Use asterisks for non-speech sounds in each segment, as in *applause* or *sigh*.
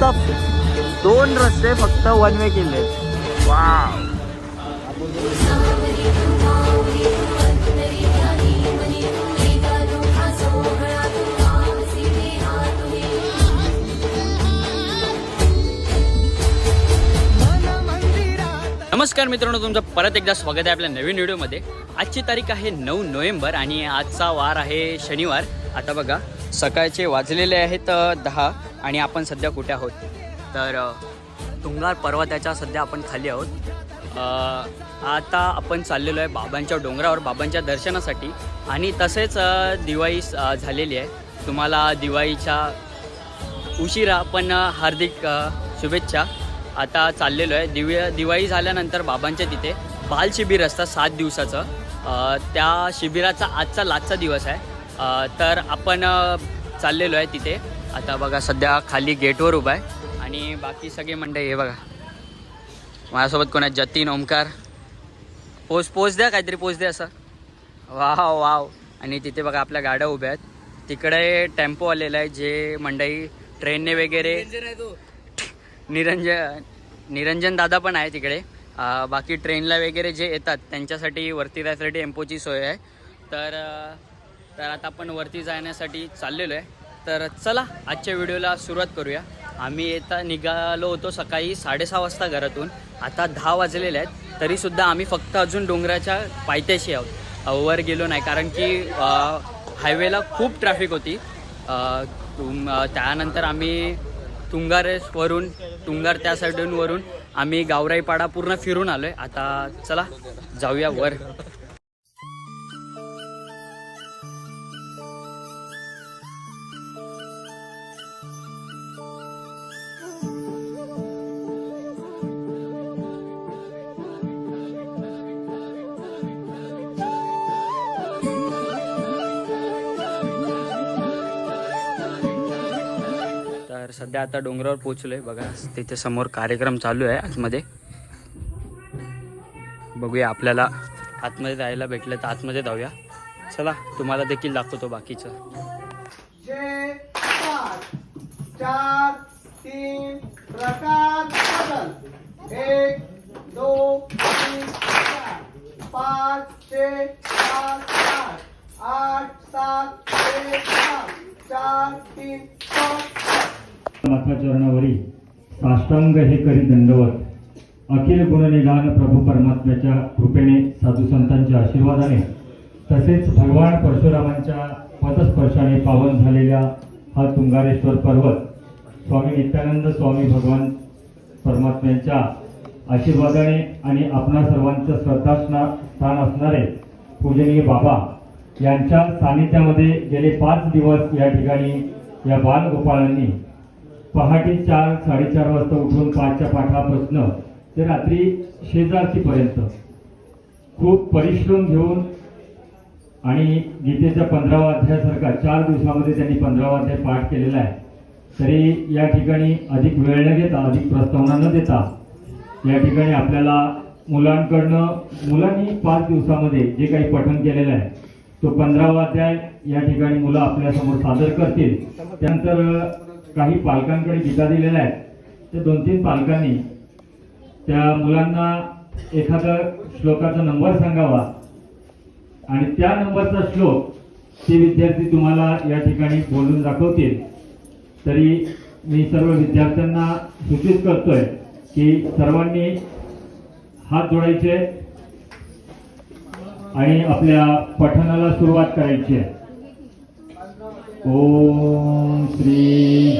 रस्ता दोन रस्ते फक्त वन वे केले. नमस्कार मित्रांनो तुमचं परत एकदा स्वागत आहे आपल्या नवीन व्हिडिओमध्ये. आजची तारीख आहे नऊ नोव्हेंबर आणि आजचा वार आहे शनिवार. आता बघा सकाळचे वाजलेले आहेत दहा. आणि आपण सध्या कुठे आहोत? तर तुंगार पर्वताच्या सध्या आपण खाली आहोत. आता आपण चाललेलो आहे बाबांच्या डोंगरावर बाबांच्या दर्शनासाठी. आणि तसेच दिवाळी झालेली आहे. तुम्हाला दिवाळीच्या उशिरा पण हार्दिक शुभेच्छा. आता चाललेलो आहे. दिव दिवाळी झाल्यानंतर बाबांच्या तिथे बाल शिबिर असतं सात दिवसाचं. त्या शिबिराचा आजचा लाजचा दिवस आहे. तर आपण चाललेलो आहे तिथे. आता बघा सध्या खाली गेटवर उभा आहे. आणि बाकी सगळे मंडळी हे बघा. माझ्यासोबत कोण आहे? जतीन ओमकार. पोच पोच द्या काहीतरी पोच द्या असं. Wow wow. आणि तिथे बघा आपल्या गाड्या उभ्या आहेत. तिकडे टेम्पो आलेला आहे जे मंडई ट्रेनने वगैरे निरंजन निरंजन दादा पण आहे तिकडे. बाकी ट्रेनला वगैरे जे येतात त्यांच्यासाठी वरती जायसाठी टेम्पोची सोय आहे. तर तर आता आपण वरती जाण्यासाठी चाललेलो आहे. तर चला आजच्या व्हिडिओला सुरुवात करूया. आम्ही येता निघालो होतो सकाळी साडेसहा वाजता घरातून. आता दहा वाजलेले आहेत. तरीसुद्धा आम्ही फक्त अजून डोंगराच्या पायथ्याशी आहोत. वर गेलो नाही कारण की हायवेला खूप ट्रॅफिक होती. तुम त्यानंतर आम्ही तुंगारेसवरून तुंगार त्या साईडून वरून आम्ही गावराईपाडा पूर्ण फिरून आलो आहे आता चला जाऊया वर. सध्या आता डोंगरावर पोहोचलोय. बघा तिथे समोर कार्यक्रम चालू आहे आतमध्ये. बघूया आपल्याला आतमध्ये जायला भेटलं तर आतमध्ये जाऊया. चला तुम्हाला देखील दाखवतो बाकीचं. चार तीन बदल. एक दोन तीन चार. पाच ते आठ. आठ सात सात चार तीन पाच. चरणावरी साष्टांग हे करी दंडवत. अखिल गुणनिधान प्रभू परमात्म्याच्या कृपेने साधू संतांच्या आशीर्वादाने तसेच भगवान परशुरामांच्या पदस्पर्शाने पावन झालेल्या हा तुंगारेश्वर पर्वत स्वामी नित्यानंद स्वामी भगवान परमात्म्यांच्या आशीर्वादाने आणि आपणा सर्वांचं श्रद्धासना स्थान असणारे पूजनीय बाबा यांच्या सानिध्यामध्ये गेले पाच दिवस या ठिकाणी या बालगोपाळांनी पहाटे चार साडेचार वाजता उठून पाचच्या पाठापासनं ते रात्री शेजारची पर्यंत खूप परिश्रम घेऊन आणि गीतेच्या पंधरावा अध्यायासारखा चार दिवसामध्ये त्यांनी पंधरावा अध्याय पाठ केलेला आहे. तरी या ठिकाणी अधिक वेळ न घेता अधिक प्रस्तावना न देता या ठिकाणी आपल्याला मुलांकडनं मुलांनी पाच दिवसामध्ये जे काही पठण केलेलं आहे तो पंधरावा अध्याय या ठिकाणी मुलं आपल्यासमोर सादर करतील. त्यानंतर काही पालकांकडे गीता दिलेल्या आहेत. त्या दोन तीन पालकांनी त्या मुलांना एखादा श्लोकाचा नंबर सांगावा. आणि त्या नंबरचा श्लोक ते विद्यार्थी तुम्हाला या ठिकाणी बोलून दाखवतील. तरी मी सर्व विद्यार्थ्यांना सूचित करतोय की सर्वांनी हात जोडायचे आणि आपल्या पठणाला सुरुवात करायची आहे. ओम श्री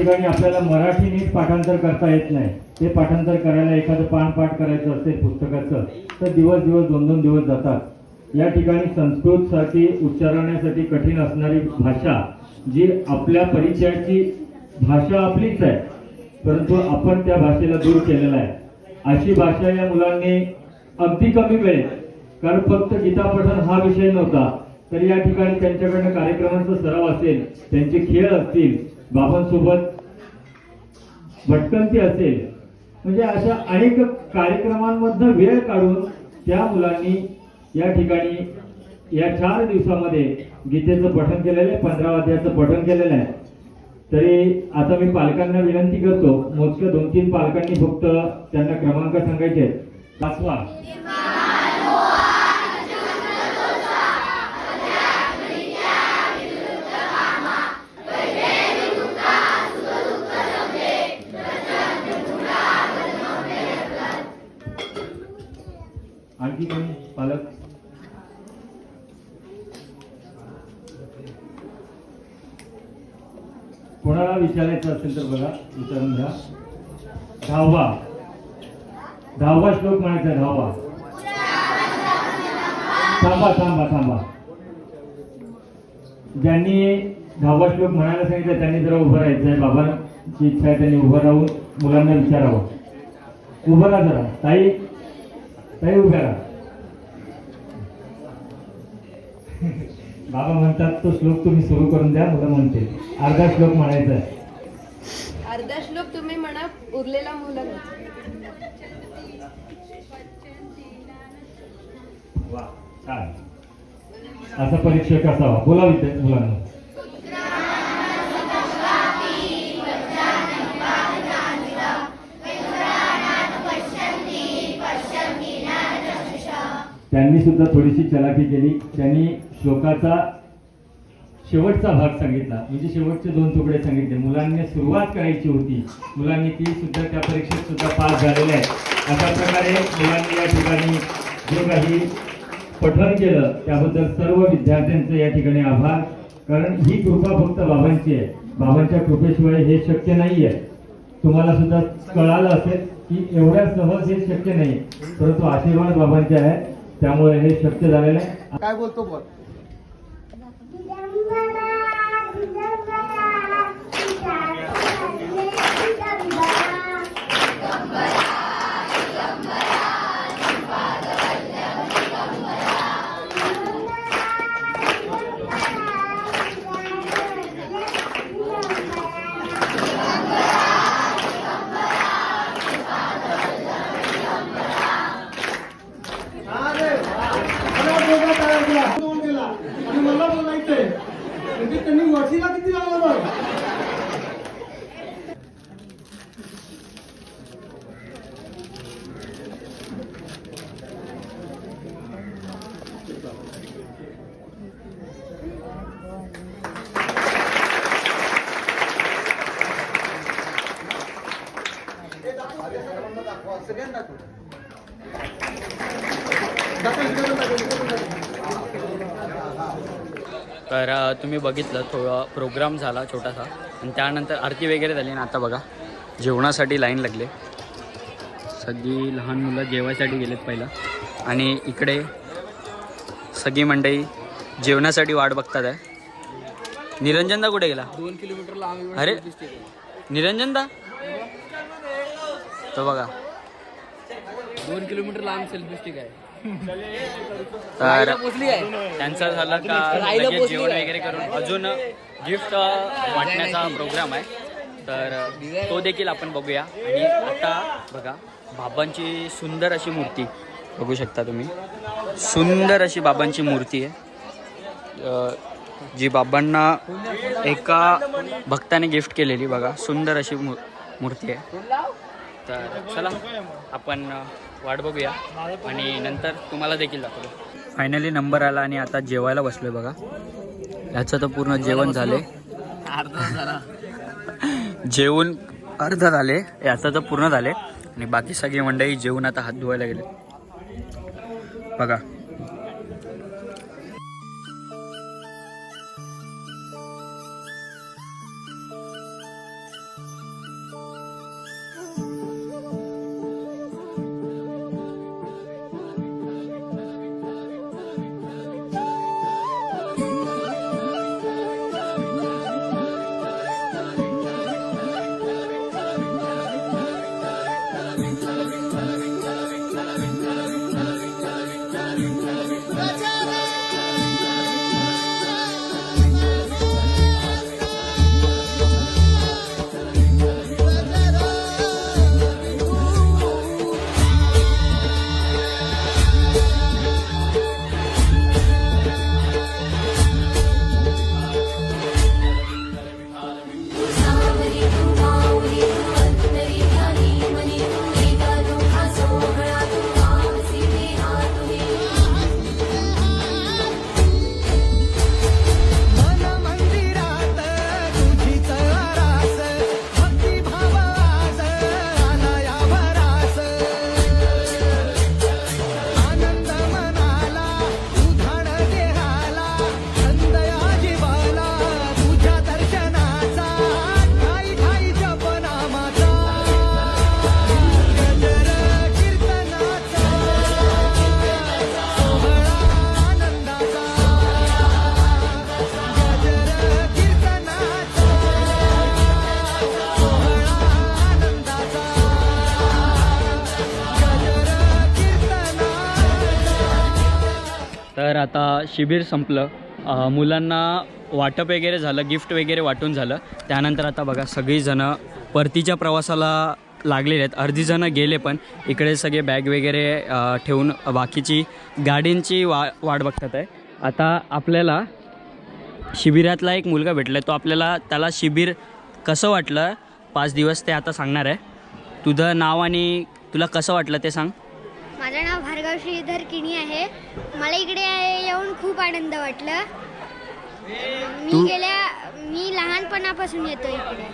ठिकाणी आपल्याला मराठी नीट पाठांतर करता येत नाही. ते पाठांतर करायला एखादं पान पाठ करायचं असेल पुस्तकाचं तर दिवस दिवस दोन दोन दिवस जातात. या ठिकाणी संस्कृतसाठी उच्चारण्यासाठी कठीण असणारी भाषा जी आपल्या परिचयाची भाषा आपलीच आहे परंतु आपण त्या भाषेला दूर केलेला आहे. अशी भाषा या मुलांनी अगदी कमी वेळेत कारण फक्त गीता हा विषय नव्हता तर या ठिकाणी त्यांच्याकडनं कार्यक्रमांचा सराव असेल त्यांचे खेळ असतील बाबांसोबत भटकंती असेल. म्हणजे अशा अनेक कार्यक्रमांमधनं वेळ काढून त्या मुलांनी या ठिकाणी या चार दिवसामध्ये गीतेचं पठण केलेलं आहे पंधरा वाद्याचं पठण केलेलं आहे. तरी आता मी पालकांना विनंती करतो मोजक्या दोन तीन पालकांनी फक्त त्यांना क्रमांक सांगायचे पाचवा. विचारायचं असेल तर बघा विचारून घ्या. धावा. धावा श्लोक म्हणायचा धावा. थांबा थांबा थांबा. ज्यांनी धावा श्लोक म्हणायला सांगितलं त्यांनी जरा उभं राहायचंय बाबांची इच्छा आहे त्यांनी उभं राहून मुलांना विचारावं. उभं राहा जरा. ताई ताई उभ्या राहा. बाबा म्हणतात तो श्लोक तुम्ही सुरू करून द्या मुलं म्हणते अर्धा श्लोक म्हणायचा आहे. अर्धा श्लोक तुम्ही म्हणा उरलेला मुलं वा छान. असा परीक्षक असावा. बोला विद्या मुलांना. त्यांनी सुद्धा थोडीशी चलाखी केली. त्यांनी श्लोकाचा शेवटचा भाग सांगितला. म्हणजे शेवटचे दोन तुकडे सांगितले. मुलांनी सुरुवात करायची होती. मुलांनी ती सुद्धा त्या परीक्षेत सुद्धा पास झालेले आहे अशा प्रकारे मुलांनी या ठिकाणी जे काही पठण केलं त्याबद्दल सर्व विद्यार्थ्यांचे या ठिकाणी आभार. कारण ही कृपा फक्त बाबांची आहे. बाबांच्या कृपेशिवाय हे शक्य नाही आहे तुम्हाला सुद्धा कळालं असेल की एवढ्या सहज हे शक्य नाही. परंतु आशीर्वाद बाबांचे आहे त्यामुळे हे शक्य झालेलं आहे. काय बोलतो बोल. मला तयार केला आणि मला बोलायचंय. म्हणजे त्यांनी वशीला किती लागला बघ सगळ्यांना दाखव. दाखव, इकडे दाखव, इकडे दाखव. तर अ, तुम्ही बघितलं थोडा प्रोग्राम झाला छोटासा. आणि त्यानंतर आरती वगैरे झाली आणि आता बघा. जेवणासाठी लाईन लागले. सगळी लहान मुलं जेवायसाठी गेलेत पहिला. आणि इकडे सगळी मंडळी जेवणासाठी वाट बघतात आहे. निरंजनदा कुठे गेला? दोन किलोमीटर लांब अरे निरंजनदा? तो बघा. दोन किलोमीटर लांब सेल्फी स्टिक आहे. तर त्यांचं झालं का लगेच जेवण. वगैरे करून. अजून गिफ्ट वाटण्याचा प्रोग्राम आहे. तर तो देखील आपण बघूया. आणि आता बघा बाबांची सुंदर अशी मूर्ती. बघू शकता तुम्ही. सुंदर अशी बाबांची मूर्ती आहे. जी बाबांना एका भक्ताने गिफ्ट केलेली बघा. सुंदर अशी मूर्ती आहे. तर चला आपण वाट बघूया आणि नंतर तुम्हाला देखील दाखवतो फायनली नंबर आला आणि आता जेवायला बसलोय बघा. याचं तर पूर्ण जेवण झाले अर्धा झाला. *laughs* जेवून अर्ध झाले. याचं तर पूर्ण झाले. आणि बाकी सगळी मंडळी जेवून आता हात धुवायला गेले. बघा. शिबिर संपलं. मुलांना वाटप वगैरे झालं गिफ्ट वगैरे वाटून झालं. त्यानंतर आता बघा सगळीजणं परतीच्या प्रवासाला लागलेले आहेत. अर्धी जणं गेले पण इकडे सगळे बॅग वगैरे ठेवून बाकीची गाडींची वा वाट बघतात आहे. आता आपल्याला शिबिरातला एक मुलगा भेटला आहे तो आपल्याला त्याला शिबिर कसं वाटलं? पाच दिवस ते आता सांगणार आहे. तुझं नाव आणि तुला कसं वाटलं ते सांग. माझं नाव भार्गव श्रीधर किणी आहे. मला इकडे येऊन खूप आनंद वाटला. मी गेल्या मी लहानपणापासून येतो इकडे.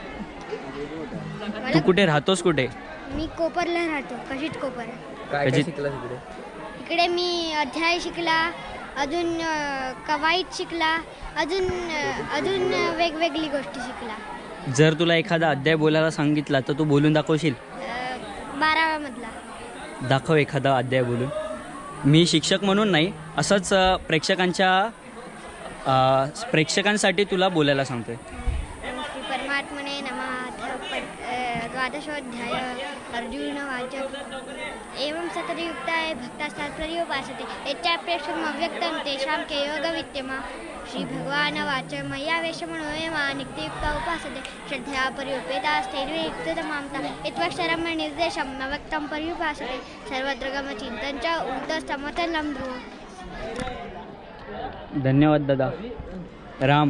तू मला कुठे राहतोस कुठे? मी कोपरला राहतो कशीट कोपर. काय काय इकडे मी अध्याय शिकला अजून अ, कवायत शिकला अजून अ, अजून वेगवेगळी गोष्टी शिकला. जर तुला एखादा अध्याय बोलायला सांगितला तर तू बोलून दाखवशील? अ, बाराव्यामधला. दाखव एखादा अध्याय बोलून. मी शिक्षक म्हणून नाही असंच प्रेक्षकांच्या प्रेक्षकांसाठी तुला बोलायला सांगतोय. आहे परमात्मने नमः. द्वादशोध्याय अर्जुन वाचक. एवं सततयुक्ताय भक्तास्तात्पर्योपासते यच्चाप्रेक्षम् अव्यक्तं तेषां के योगवित्यमा। श्रीभगवान् वाच मया वेशमणोयमा नित्ययुक्ता उपासते। श्रद्धया पर्युपेतास्तेन युक्ततमां ता यत्वक्षरं निर्देशं न वक्तं पर्युपासते। सर्वत्र गमचिन्तञ्च च उक्तस्तमतलं ध्रुवम् धन्यवाद दादा। राम।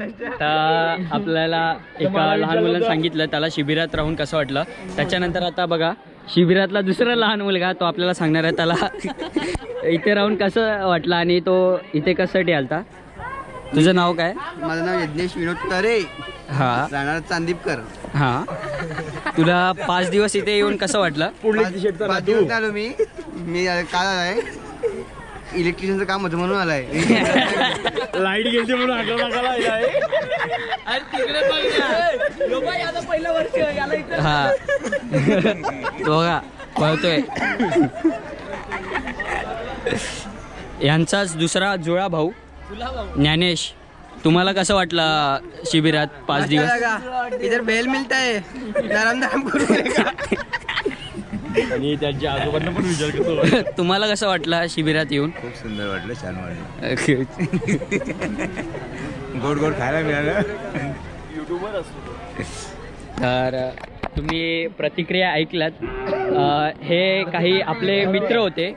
तर आपल्याला एका लहान मुलानं सांगितलं त्याला शिबिरात राहून कसं वाटलं? त्याच्यानंतर आता बघा शिबिरातला दुसरा लहान मुलगा तो आपल्याला सांगणार आहे त्याला *laughs* इथे राहून कसं वाटलं आणि तो इथे कशासाठी आलता तुझं नाव काय? माझं नाव यज्ञेश विनोद तरे. हां. राहणार चांदीपकर. हां. तुला पाच दिवस इथे येऊन कसं वाटलं? दिवस आलो मी. मी आ- काल आलाय इलेक्ट्रिशियनचं काम होतं म्हणून आलाय. *laughs* लाइट गेली म्हणून हा. तो बघा पळतोय. यांचाच दुसरा जुळा भाऊ ज्ञानेश. तुम्हाला कसं वाटलं शिबिरात पाच दिवस? इधर बेल मिळत आहे आणि त्यांच्या आजोबांना पण विचार करतो. *laughs* तुम्हाला कसं वाटलं शिबिरात येऊन? खूप सुंदर वाटलं छान वाटलं. *laughs* गोड गोड खायला मिळालं. तर तुम्ही प्रतिक्रिया ऐकल्यात अ, हे काही आपले मित्र होते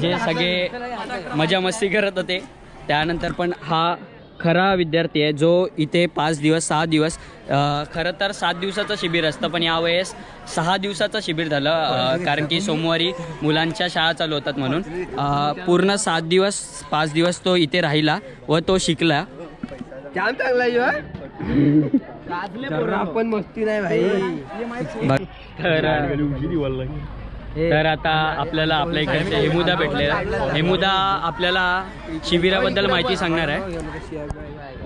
जे सगळे मजा मस्ती करत होते. त्यानंतर पण हा खरा विद्यार्थी आहे जो इथे पाच दिवस सहा दिवस खरं तर सात दिवसाचं शिबिर असतं पण यावेळेस सहा दिवसाचं शिबिर झालं कारण की सोमवारी मुलांच्या शाळा चालू होतात म्हणून. पूर्ण सात दिवस पाच दिवस तो इथे राहिला व तो शिकला. आपण मस्ती नाही भाई तर तर आता आपल्याला आपल्या इकडचे हेमुदा भेटले. हेमुदा आपल्याला शिबिराबद्दल माहिती सांगणार आहे.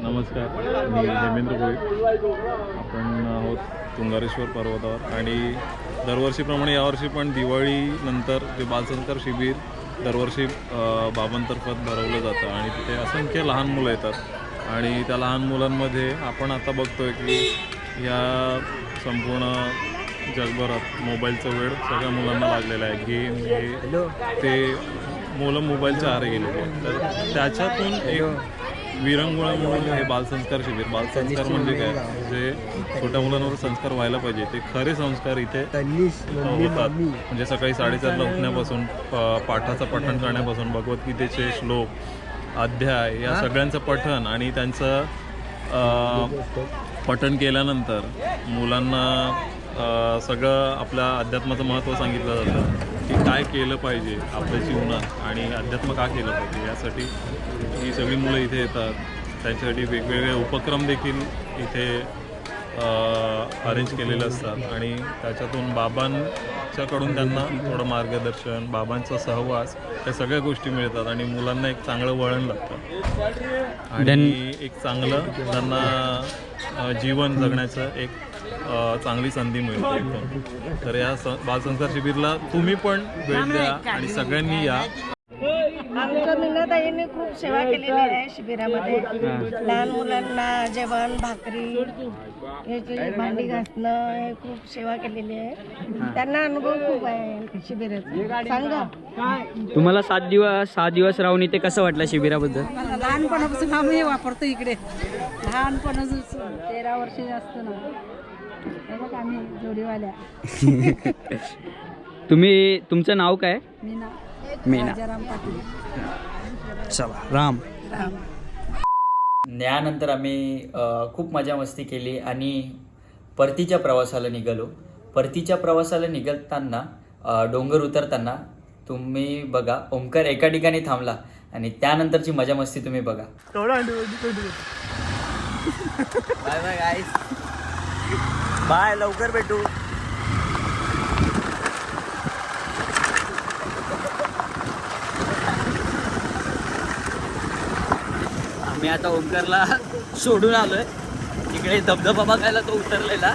नमस्कार मी हेमेंद्र भोईर आपण आहोत तुंगारेश्वर पर्वतावर आणि दरवर्षीप्रमाणे यावर्षी पण दिवाळीनंतर जे बालसंस्कार शिबिर दरवर्षी बाबांतर्फत भरवलं जातं आणि तिथे असंख्य लहान मुलं येतात. आणि त्या लहान मुलांमध्ये आपण आता बघतोय की या संपूर्ण जगभरात मोबाईलचा वेळ सगळ्या मुलांना लागलेला आहे. गेम हे ते मुलं मोबाईलच्या आहारी गेलेले आहेत. तर त्याच्यातून एक विरंगुळा म्हणून हे बालसंस्कार शिबिर बालसंस्कार म्हणजे काय? जे छोट्या मुलांवर संस्कार व्हायला पाहिजे. ते खरे संस्कार इथे होतात. म्हणजे सकाळी साडेचारला उठण्यापासून पाठाचं पठण करण्यापासून भगवद्गीतेचे श्लोक अध्याय या सगळ्यांचं पठण आणि त्यांचं पठण केल्यानंतर मुलांना सगळं आपल्या अध्यात्माचं महत्त्व सांगितलं जातं की काय केलं पाहिजे आपल्या जीवनात आणि अध्यात्म का केलं पाहिजे यासाठी ही सगळी मुलं इथे येतात. त्यांच्यासाठी वेगवेगळे उपक्रम देखील इथे अरेंज केलेले असतात. आणि त्याच्यातून बाबांच्याकडून त्यांना थोडं मार्गदर्शन बाबांचा सहवास या सगळ्या गोष्टी मिळतात आणि मुलांना एक चांगलं वळण लागतं. आणि एक चांगलं त्यांना जीवन जगण्याचं एक चांगली संधी मिळते एकदम तर या स बालसंस्कार शिबिरला तुम्ही पण भेट द्या आणि सगळ्यांनी या. आमच्या मीनाताईने खूप सेवा केलेली आहे शिबिरामध्ये. लहान मुलांना जेवण भाकरी याची भांडी घासणं हे खूप सेवा केलेली आहे. त्यांना अनुभव खूप आहे शिबिराचा. सांगा. तुम्हाला सात दिवस सहा दिवस राहून इथे कसं वाटलं शिबिराबद्दल? लहानपणापासून आम्ही वापरतो इकडे. लहानपणापासून तेरा वर्ष जास्त ना. हे बघ आम्ही जोडीवाल्या. *laughs* तुम्ही तुमचं नाव काय? मीना. मीना. राजाराम पाटील. चला राम. यानंतर आम्ही अ, खूप मजा मस्ती केली आणि परतीच्या प्रवासाला निघालो. परतीच्या प्रवासाला निघताना अ, डोंगर उतरताना तुम्ही बघा ओमकार एका ठिकाणी थांबला आणि त्यानंतरची मजा मस्ती तुम्ही बघा. बाय बाय गाईस बाय लवकर भेटू. आम्ही आता ओमकारला सोडून आलोय. तिकडे धबधबा बघायला तो उतरलेला.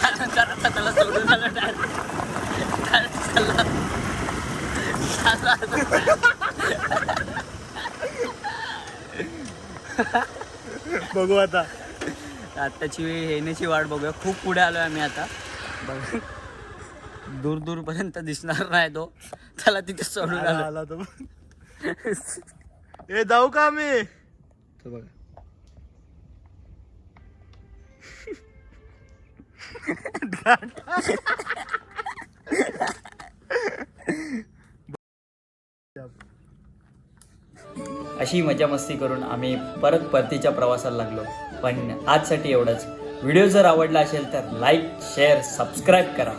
त्यानंतर आता त्याला सोडून आलं बघू आता. आताची येण्याची वाट बघूया. खूप पुढे आलोय आम्ही आता. बघ. दूर दूर पर्यंत दिसणार नाही तो. त्याला तिथे सोडून आलो आला तो. ए जाऊ का आम्ही? तो बघा. *laughs* अशी मजा मस्ती करून आम्ही परत परतीच्या प्रवासाला लागलो. पण आजसाठी एवढंच. व्हिडिओ जर आवडला असेल तर लाईक शेअर सबस्क्राईब करा.